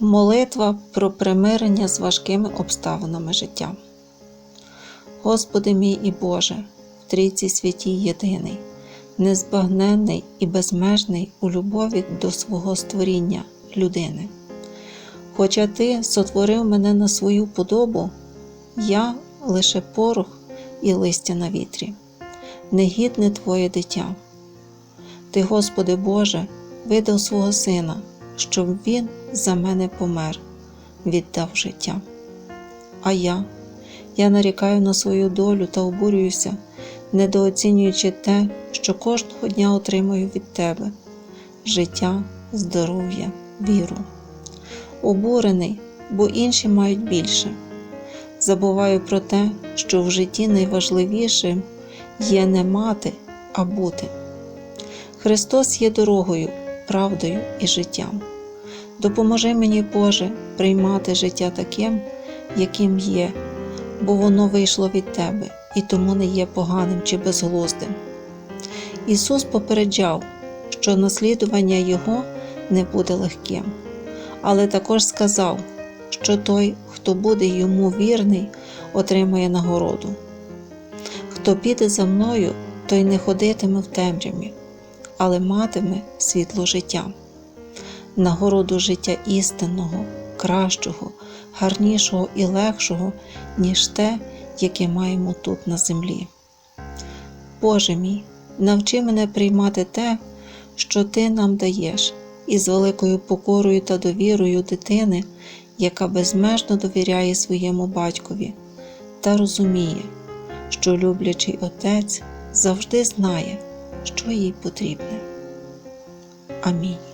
Молитва про примирення з важкими обставинами життя. Господи мій і Боже, в Трійці святій єдиний, незбагненний і безмежний у любові до свого створіння людини. Хоча Ти сотворив мене на свою подобу, я лише порох і листя на вітрі, негідне Твоє дитя. Ти, Господи Боже, видав свого Сина, щоб Він за мене помер, віддав життя. А я, я нарікаю на свою долю та обурююся, недооцінюючи те, що кожного дня отримую від Тебе життя, здоров'я, віру. Обурений, бо інші мають більше. Забуваю про те, що в житті найважливішим є не мати, а бути. Христос є дорогою, правдою і життям. Допоможи мені, Боже, приймати життя таким, яким є, бо воно вийшло від Тебе і тому не є поганим чи безглуздим. Ісус попереджав, що наслідування Його не буде легким, але також сказав, що той, хто буде йому вірний, отримає нагороду. Хто піде за мною, той не ходитиме в темряві, але матиме світло життя, нагороду життя істинного, кращого, гарнішого і легшого, ніж те, яке маємо тут на землі. Боже мій, навчи мене приймати те, що Ти нам даєш, і з великою покорою та довірою дитини, яка безмежно довіряє своєму батькові, та розуміє, що люблячий отець завжди знає, що їй потрібне. Амінь.